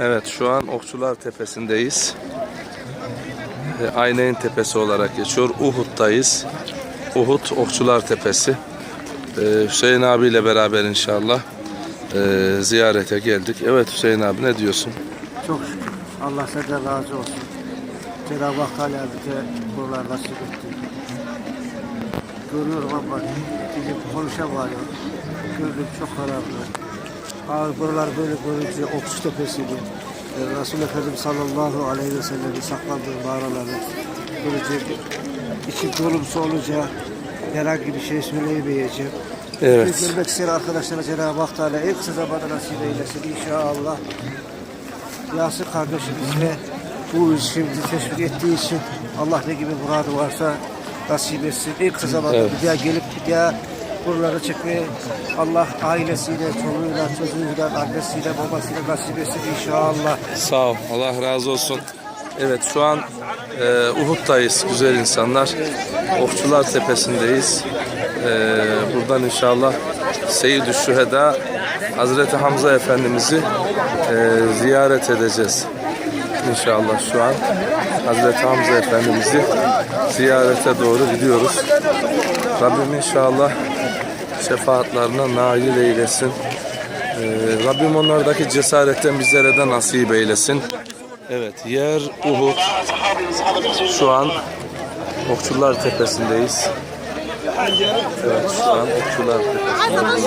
Evet şu an Okçular Tepesi'ndeyiz. E, Ayneyn Tepesi olarak geçiyor. Uhud'dayız. Uhud Okçular Tepesi. E, Hüseyin abiyle beraber inşallah e, ziyarete geldik. Evet Hüseyin abi ne diyorsun? Çok şükür. Allah senden razı olsun. Cenab-ı Hak Teala bize buralar nasip etti. Görüyorum ama dilim konuşamıyorum. Gördüm çok kararlı. Abi buralar böyle görünce Okçu Tepesi'ni, e, Resul Efendimiz sallallahu aleyhi ve sellem'in saklandığı mağaraları görünce içim dolumsu olunca herhangi bir şey söyleyemeyeceğim. Evet. Görmek isteyen arkadaşlara Cenab-ı Hak Teala en kısa zamanda nasip eylesin inşallah. Yasir kardeşimizle bu işimizi teşvik ettiği için Allah ne gibi muradı varsa nasip etsin. En kısa zamanda Evet. bir daha gelip bir daha buraları çekmeye Allah ailesiyle, çoluğuyla, çocuğuyla, annesiyle, babasıyla nasip etsin inşallah. Sağ ol. Allah razı olsun. Evet şu an e, Uhud'dayız güzel insanlar. Okçular Tepesi'ndeyiz. E, buradan inşallah Seyyid-i Şüheda Hazreti Hamza Efendimiz'i e, ziyaret edeceğiz. İnşallah şu an Hazreti Hamza Efendimiz'i ziyarete doğru gidiyoruz. Rabbim inşallah şefaatlerine nail eylesin. Ee, Rabbim onlardaki cesaretten bizlere de nasip eylesin. Evet, yer Uhud. Şu an Okçular Tepesi'ndeyiz. Evet, şu an Okçular Tepesi'ndeyiz.